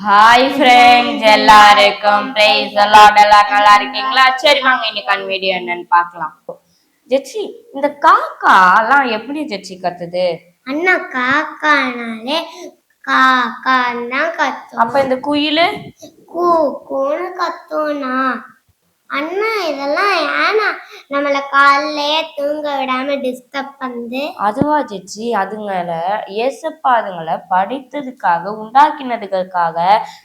Hi friends எல்லாருக்கும் price எல்லாம் எல்லாரும் நல்லா இருக்கீங்களா? சரி வாங்க இன்னைக்கான வீடியோ என்னன்னு பார்க்கலாம். ஜெச்சி இந்த காக்கா எல்லாம் எப்படி ஜெச்சி கத்துது? அண்ணா காக்கானாலே காக்கான்னு தான் கத்தும். அப்ப இந்த குயிலு? கூ கூன்னு கத்தும்னா அண்ணா இதெல்லாம் ஏன்னா நம்மள காலையிலேயே தூங்க விடாம டிஸ்டர்ப் பண்ணுது. அதுவா ஜெச்சி அதுங்கள ஏசப்பா அதுங்களை படித்ததுக்காக உண்டாக்கினதுக்காக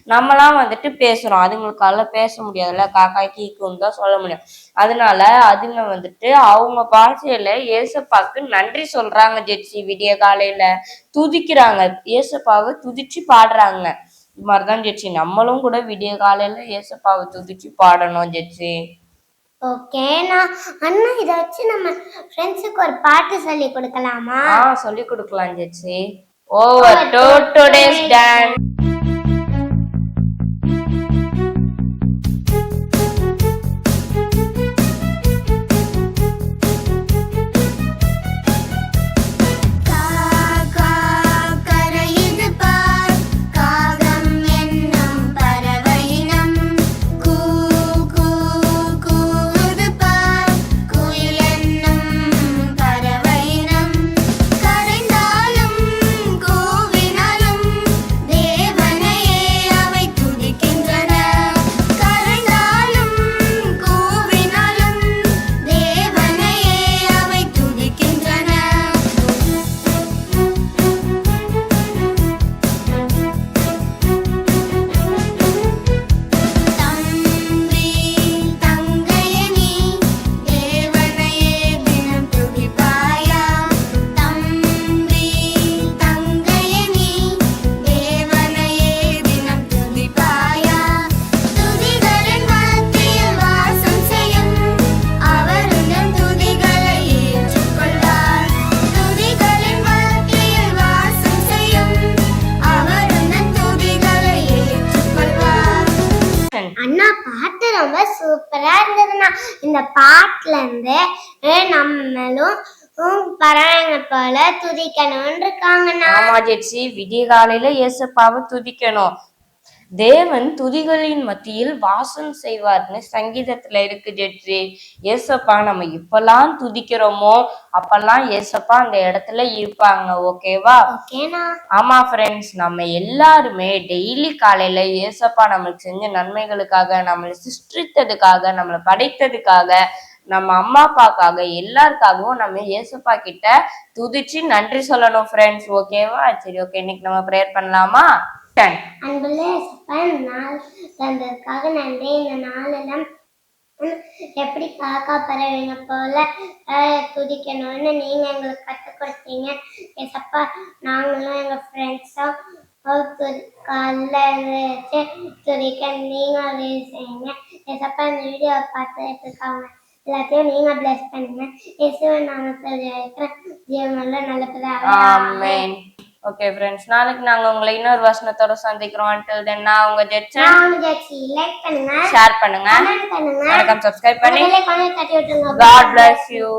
நம்மலாம் வந்துட்டு பேசுறோம். அதுங்களுக்கால பேச முடியாதுல்ல காக்கா கீக்குன்னு தான் சொல்ல முடியும். அதனால அதுங்க வந்துட்டு அவங்க பாஷையில ஏசப்பாக்கு நன்றி சொல்றாங்க ஜெட்சி விடிய காலையில. துதிக்கிறாங்க. ஏசப்பாவை துதிச்சு பாடுறாங்க. இது மாதிரிதான் ஜெச்சி நம்மளும் கூட விடிய காலையில ஏசப்பாவை துதிச்சு பாடணும் ஜெச்சி ஓகேண்ணா அண்ணா இதை வச்சு நம்ம ஃப்ரெண்ட்ஸுக்கு ஒரு பாட்டு சொல்லி கொடுக்கலாமா? ஆ சொல்லி கொடுக்கலாம் Jessie over to today's dance சூப்பரா இருந்ததுன்னா இந்த பாட்டுல இருந்து நம்மளும் உம், பறவைங்க போல துதிக்கணும்னு இருக்காங்கண்ணா. ஆமா ஜெட்சி விடிய காலையில ஏசப்பாவை துதிக்கணும். தேவன் துதிகளின் மத்தியில் வாசம் செய்வார்னு சங்கீதத்துல இருக்கு ஜெட்ரி ஏசப்பா நம்ம இப்பெல்லாம் துதிக்கிறோமோ அப்பெல்லாம் ஏசப்பா அந்த இடத்துல இருப்பாங்க ஓகேவா? ஆமா ஃப்ரெண்ட்ஸ் நம்ம எல்லாருமே டெய்லி காலையில ஏசப்பா நம்மளுக்கு செஞ்ச நன்மைகளுக்காக நம்மளை சிருஷ்டித்ததுக்காக நம்மளை படைத்ததுக்காக நம்ம அம்மா அப்பாக்காக எல்லாருக்காகவும் நம்ம ஏசப்பா கிட்ட துதிச்சு நன்றி சொல்லணும் ஃப்ரெண்ட்ஸ் ஓகேவா? சரி ஓகே இன்னைக்கு நம்ம ப்ரேயர் பண்ணலாமா? அன்புள்ள இந்த நாள் தந்ததுக்காக நன்றி. இந்த நாளெல்லாம் எப்படி காக்கா பறவைங்க போல துதிக்கணும்னு நீங்க எங்களுக்கு கற்றுக் கொடுத்தீங்க. ஏசப்பா நாங்களும் எங்க ஃப்ரெண்ட்ஸும் காலைல எழுந்திரிச்சு துதிக்க நீங்க உதவி செய்யுங்க. ஏசப்பா இந்த வீடியோ பார்த்துட்டு இருக்காங்க எல்லாத்தையும் நீங்க பிளஸ் பண்ணுங்க. இயேசுவின் நாமத்தில் ஜெயிக்கிறேன் ஜீவனுள்ள நல்ல பிதாவே. ஆமென் ஓகே ஃப்ரெண்ட்ஸ் நாளைக்கு நாங்க உங்களை இன்னொரு வசனத்தோட சந்திக்கிறோம். Until then நான் உங்க ஜெட்சன் நான் ஜெட்சி லைக் பண்ணுங்க. ஷேர் பண்ணுங்க. கமெண்ட் பண்ணுங்க. வணக்கம். சப்ஸ்கிரைப் பண்ணி God bless you.